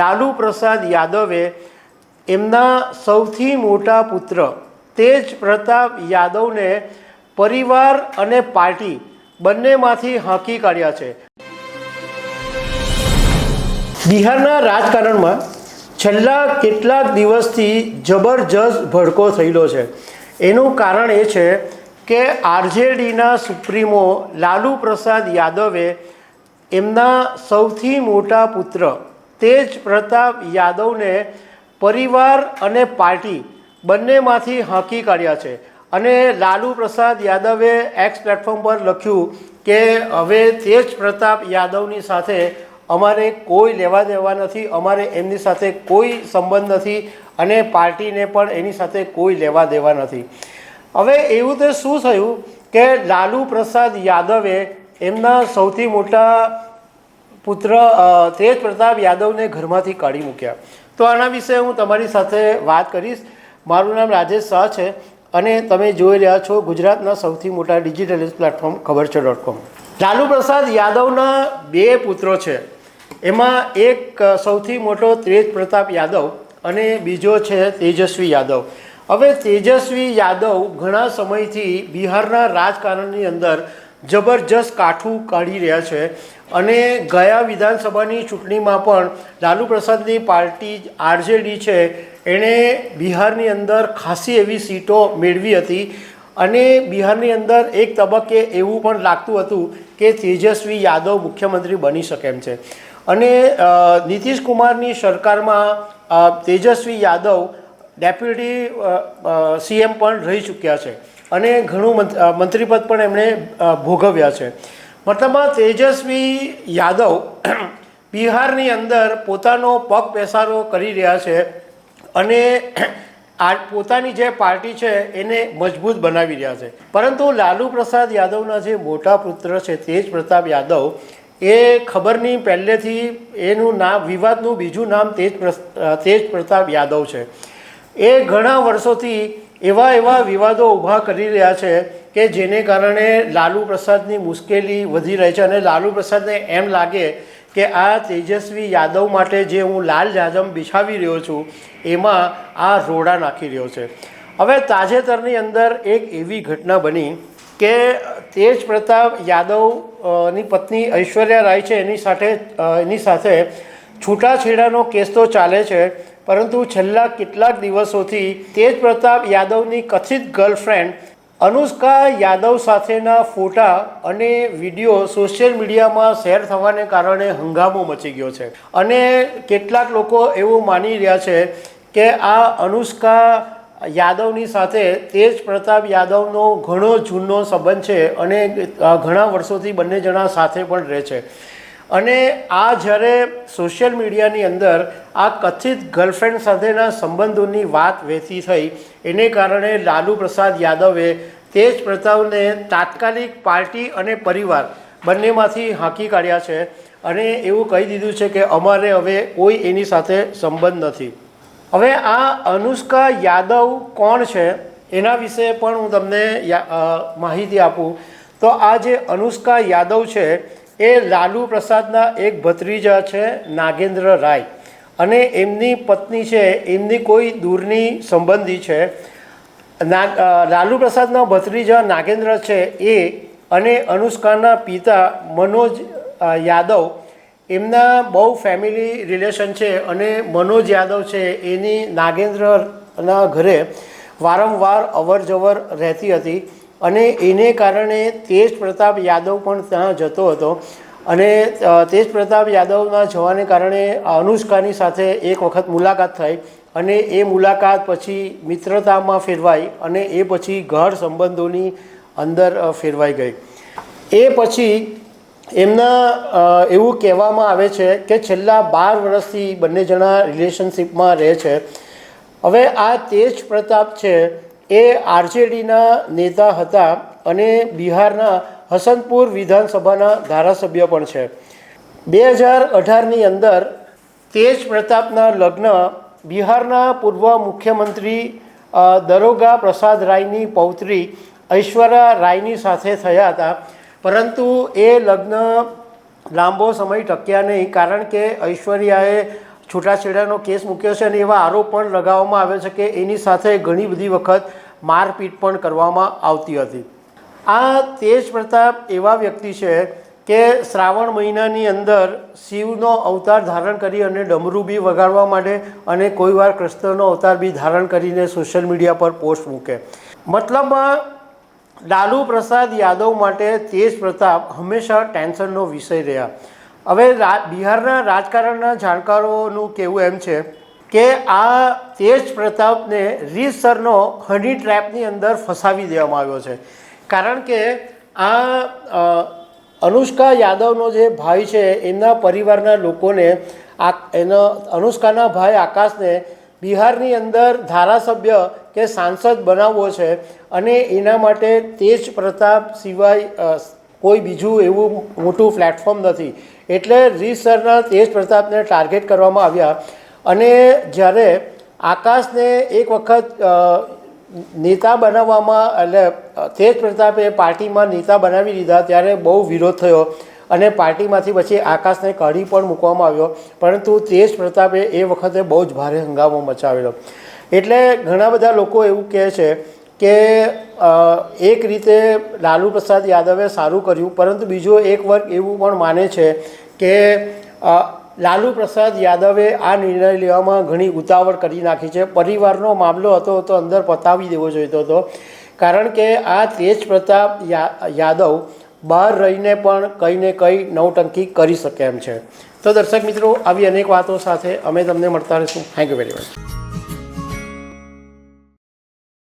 લાલુ પ્રસાદ યાદવે એમના સૌથી મોટા પુત્ર તેજ પ્રતાપ યાદવને પરિવાર અને પાર્ટી બંનેમાંથી હાંકી કાઢ્યા છે. બિહારના રાજકારણમાં છેલ્લા કેટલાક દિવસથી જબરજસ્ત ભડકો થયેલો છે. એનું કારણ એ છે કે આરજેડીના સુપ્રીમો લાલુ પ્રસાદ યાદવે એમના સૌથી મોટા પુત્ર તેજ પ્રતાપ યાદવને પરિવાર અને પાર્ટી બંનેમાંથી હાંકી કાઢ્યા છે. અને લાલુ પ્રસાદ યાદવે એક્સ પ્લેટફોર્મ પર લખ્યું કે, હવે તેજ પ્રતાપ યાદવની સાથે અમારે કોઈ લેવા દેવા નથી, અમારે એમની સાથે કોઈ સંબંધ નથી અને પાર્ટીને પણ એની સાથે કોઈ લેવા દેવા નથી. હવે એવું તો શું થયું કે લાલુ પ્રસાદ યાદવે એમના સૌથી મોટા પુત્ર તેજ પ્રતાપ યાદવને ઘરમાંથી કાઢી મૂક્યા. તો આના વિશે હું તમારી સાથે વાત કરીશ. મારું નામ રાજેશ શાહ છે અને તમે જોઈ રહ્યા છો ગુજરાતના સૌથી મોટા ડિજિટલ પ્લેટફોર્મ ખબર છે ડોટ કોમ. લાલુ પ્રસાદ યાદવના બે પુત્રો છે. એમાં એક સૌથી મોટો તેજ પ્રતાપ યાદવ અને બીજો છે તેજસ્વી યાદવ. હવે તેજસ્વી યાદવ ઘણા સમયથી બિહારના રાજકારણની અંદર જબરજસ્ત કાઠું કાઢી રહ્યા છે. અને ગયા વિધાનસભાની ચૂંટણીમાં પણ લાલુ પ્રસાદની પાર્ટી આરજેડી છે. એણે બિહારની અંદર ખાસી એવી સીટો મેળવી હતી. અને બિહારની અંદર એક તબક્કે એવું પણ લાગતું હતું કે તેજસ્વી યાદવ મુખ્યમંત્રી બની શકે એમ છે. અને નીતિશ કુમારની સરકારમાં તેજસ્વી યાદવ ડેપ્યુટી સીએમ પણ રહી ચૂક્યા છે. અને ઘણું મંત- મંત્રીપદ પણ એમણે ભોગવ્યા છે. મતલબમાં તેજસ્વી યાદવ બિહારની અંદર પોતાનો પગ પેસારો કરી રહ્યા છે અને આ પોતાની જે પાર્ટી છે એને મજબૂત બનાવી રહ્યા છે. પરંતુ લાલુ પ્રસાદ યાદવના જે મોટા પુત્ર છે તેજ પ્રતાપ યાદવ, એ ખબર નહીં પહેલેથી એનું નામ, વિવાદનું બીજું નામ તેજ તેજ પ્રતાપ યાદવ છે. એ ઘણા વર્ષોથી એવા એવા વિવાદો ઊભા કરી રહ્યા છે કે જેને કારણે લાલુ પ્રસાદની મુશ્કેલી વધી રહી છે અને લાલુ પ્રસાદને એમ લાગે કે આ તેજસ્વી યાદવ માટે જે હું લાલ જાજમ બિછાવી રહ્યો છું, એમાં આ રોડા નાખી રહ્યો છે. હવે તાજેતરની અંદર એક એવી ઘટના બની કે તેજ પ્રતાપ યાદવની પત્ની ઐશ્વર્યા રાય છે, એની સાથે એની સાથે છૂટાછેડાનો કેસ તો ચાલે છે પરંતુ છેલ્લા કેટલાક દિવસોથી તેજ પ્રતાપ યાદવની કથિત ગર્લફ્રેન્ડ અનુષ્કા યાદવ સાથેના ફોટા અને વીડિયો સોશિયલ મીડિયામાં શેર થવાને કારણે હંગામો મચી ગયો છે. અને કેટલાક લોકો એવું માની રહ્યા છે કે આ અનુષ્કા યાદવની સાથે તેજ પ્રતાપ યાદવનો ઘણો જૂનો સંબંધ છે અને ઘણા વર્ષોથી બંને જણા સાથે પણ રહે છે. અને આ જ્યારે સોશિયલ મીડિયાની અંદર આ કથિત ગર્લફ્રેન્ડ સાથેના સંબંધોની વાત વહેતી થઈ, એને કારણે લાલુ પ્રસાદ યાદવે તેજ પ્રતાપને તાત્કાલિક પાર્ટી અને પરિવાર બંનેમાંથી હાંકી કાઢ્યા છે અને એવું કહી દીધું છે કે અમારે હવે કોઈ એની સાથે સંબંધ નથી. હવે આ અનુષ્કા યાદવ કોણ છે એના વિશે પણ હું તમને માહિતી આપું. તો આ જે અનુષ્કા યાદવ છે એ લાલુ પ્રસાદના એક ભત્રીજા છે, નાગેન્દ્ર રાય. અને એમની પત્ની છે, એમની કોઈ દૂરની સંબંધી છે. ના લાલુ પ્રસાદના ભત્રીજા નાગેન્દ્ર છે એ અને અનુષ્કાના પિતા મનોજ યાદવ. એમના બહુ ફેમિલી રિલેશન છે અને મનોજ યાદવ છે, એની નાગેન્દ્રના ઘરે વારંવાર અવર જવર રહેતી હતી. અને એને કારણે તેજ પ્રતાપ યાદવ પણ ત્યાં જતો હતો. અને તેજ પ્રતાપ યાદવના જવાને કારણે અનુષ્કાની સાથે એક વખત મુલાકાત થઈ અને એ મુલાકાત પછી મિત્રતામાં ફેરવાઈ અને એ પછી ઘર સંબંધોની અંદર ફેરવાઈ ગઈ. એ પછી એમના એવું કહેવામાં આવે છે કે છેલ્લા બાર વર્ષથી બંને જણા રિલેશનશિપમાં રહે છે. હવે આ તેજ પ્રતાપ છે એ આરજેડીના નેતા હતા અને બિહારના હસનપુર વિધાનસભાના ધારાસભ્ય પણ છે. બે હજાર અઢારની અંદર તેજ પ્રતાપના લગ્ન બિહારના પૂર્વ મુખ્યમંત્રી દરોગા પ્રસાદ રાયની પૌત્રી ઐશ્વર્યા રાયની સાથે થયા હતા. પરંતુ એ લગ્ન લાંબો સમય ટક્યા નહીં, કારણ કે ઐશ્વર્યાએ છૂટાછેડાનો કેસ મૂક્યો છે અને એવા આરોપ પણ લગાવવામાં આવ્યો છે કે એની સાથે ઘણી બધી વખત મારપીટ પણ કરવામાં આવતી હતી. આ તેજ પ્રતાપ એવા વ્યક્તિ છે કે શ્રાવણ મહિનાની અંદર શિવનો અવતાર ધારણ કરી અને ડમરું બી વગાડવા માટે અને કોઈવાર કૃષ્ણનો અવતાર બી ધારણ કરીને સોશિયલ મીડિયા પર પોસ્ટ મૂકે. મતલબમાં લાલુ પ્રસાદ યાદવ માટે તેજ પ્રતાપ હંમેશા ટેન્શનનો વિષય રહ્યા. હવે બિહારના રાજકારણના જાણકારોનું કહેવું એમ છે કે આ તેજ પ્રતાપને રીતસરનો હની ટ્રેપની અંદર ફસાવી દેવામાં આવ્યો છે. કારણ કે આ અનુષ્કા યાદવનો જે ભાઈ છે, એમના પરિવારના લોકોને આ, એનો, અનુષ્કાના ભાઈ આકાશને બિહારની અંદર ધારાસભ્ય કે સાંસદ બનાવવો છે અને એના માટે તેજ પ્રતાપ સિવાય કોઈ બીજું એવું મોટું પ્લેટફોર્મ નથી. એટલે રીસરના તેજ પ્રતાપને ટાર્ગેટ કરવામાં આવ્યા. અને જ્યારે આકાશને એક વખત નેતા બનાવવામાં, એટલે તેજ પ્રતાપે પાર્ટીમાં નેતા બનાવી દીધા, ત્યારે બહુ વિરોધ થયો અને પાર્ટીમાંથી પછી આકાશને કાઢી પણ મૂકવામાં આવ્યો. પરંતુ તેજ પ્રતાપે એ વખતે બહુ જ ભારે હંગામો મચાવેલો. એટલે ઘણા બધા લોકો એવું કહે છે કે એક રીતે લાલુ પ્રસાદ યાદવે સારું કર્યું, પરંતુ બીજો એક વર્ગ એવું પણ માને છે કે લાલુ પ્રસાદ યાદવે આ નિર્ણય લેવામાં ઘણી ઉતાવળ કરી નાખી છે. પરિવારનો મામલો હતો તો અંદર પતાવી દેવો જોઈતો હતો. કારણ કે આ તેજ પ્રતાપ યાદવ બહાર રહીને પણ કંઈ ને કંઈ નવટંકી કરી શકે એમ છે. તો દર્શક મિત્રો, આવી અનેક વાતો સાથે અમે તમને મળતા રહીશું. Thank you very much